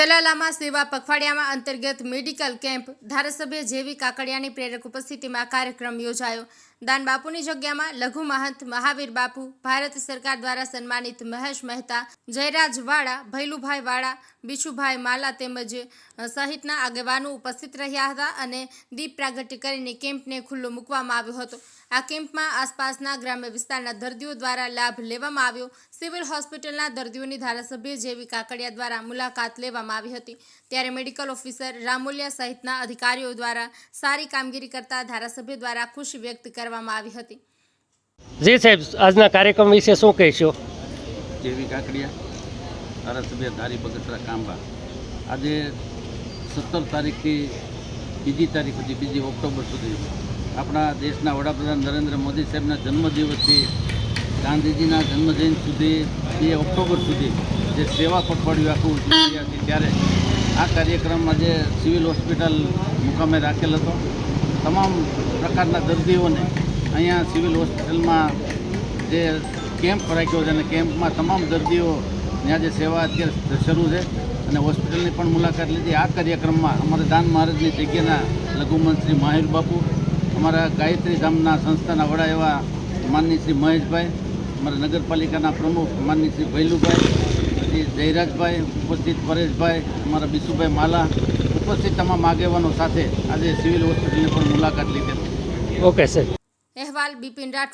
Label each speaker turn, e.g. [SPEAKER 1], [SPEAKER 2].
[SPEAKER 1] ચલાલામાં સેવા પખવાડિયામાં અંતર્ગત medical camp ધારાસભ્ય જેવી કાકડિયાની પ્રેરક ઉપસ્થિતિમાં કાર્યક્રમ યોજાયો. દાન બાપુની જગ્યામાં લઘુ મહંત મહાવીર બાપુ, ભારત સરકાર દ્વારા સન્માનિત મહેશ મહેતા, જયરાજ વાળા, ભૈલુભાઈ વાળા, બિશુભાઈ માલા તેમજ સહિતના આગેવાનો ઉપસ્થિત રહ્યા હતા અને દીપ પ્રાગટ્ય કરીને કેમ્પને ખુલ્લો મૂકવામાં આવ્યો હતો. આ કેમ્પમાં આસપાસના ગ્રામ્ય વિસ્તારના દર્દીઓ દ્વારા લાભ લેવામાં આવ્યો. સિવિલ હોસ્પિટલના દર્દીઓની ધારાસભ્ય જેવી કાકડિયા દ્વારા મુલાકાત લેવામાં આવી હતી. ત્યારે મેડિકલ ઓફિસર રામોલિયા સહિતના અધિકારીઓ દ્વારા સારી કામગીરી કરતા ધારાસભ્ય દ્વારા ખુશી વ્યક્ત કરવામાં આવી હતી.
[SPEAKER 2] જી સાહેબ આજના કાર્યક્રમ વિશે શું કહેશો?
[SPEAKER 3] જેવી કાકડિયા ધારાસભ્ય ધારી બગસરા કાંબા આજે સત્તર તારીખથી બીજી તારીખ સુધી બીજી ઓક્ટોબર સુધી આપણા દેશના વડાપ્રધાન નરેન્દ્ર મોદી સાહેબના જન્મદિવસથી ગાંધીજીના જન્મજયંતિ સુધી બે ઓક્ટોબર સુધી જે સેવા પખવાડિયું આખું ઉજવી ત્યારે આ કાર્યક્રમ આજે સિવિલ હોસ્પિટલ મુકામે રાખેલ હતો. તમામ પ્રકારના દર્દીઓને અહીંયા સિવિલ હોસ્પિટલમાં જે કેમ્પ રાખ્યો છે અને કેમ્પમાં તમામ દર્દીઓ ત્યાં જે સેવા અત્યારે શરૂ છે અને હોસ્પિટલની પણ મુલાકાત લીધી. આ કાર્યક્રમમાં અમારા દાન મહારાજની જગ્યાના લઘુમંત શ્રી માહિર બાપુ, અમારા ગાયત્રી ધામના સંસ્થાના વડા એવા માનની શ્રી મહેશભાઈ, અમારા નગરપાલિકાના પ્રમુખ માનની શ્રી ભૈલુભાઈ, પછી જયરાજભાઈ, ઉપસ્થિત પરેશભાઈ, અમારા બિસુભાઈ માલા, ઉપસ્થિત તમામ આગેવાનો સાથે આજે સિવિલ હોસ્પિટલની પણ મુલાકાત લીધી.
[SPEAKER 2] ઓકે સર
[SPEAKER 1] અહેવાલ બિપિન રાઠોડ